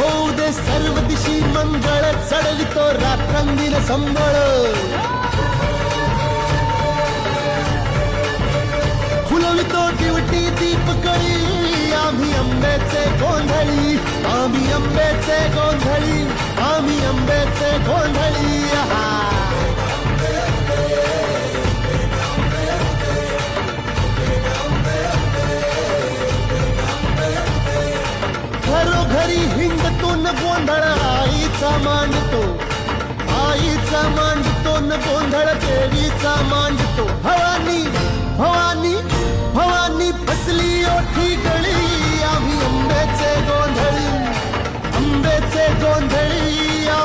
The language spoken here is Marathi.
होऊ दे सर्व दिशी मंगळ चढवितो रात्रंदिन संबळ फुलवितो दिवटी दीपकळी आम्ही आंब्याचे गोंधळी आम्ही आंब्याचे गोंधळी आम्ही आंब्याचे गोंधळी घरोघरी हिंडतून गोंधळ आईचा मांडतो. आईचा मांडतो न गोंधळ देवीचा मांडतो. भवानी भवानी भवानी फसली ओठी गळी. आम्ही आंब्याचे गोंधळी आंब्याचे गोंधळी.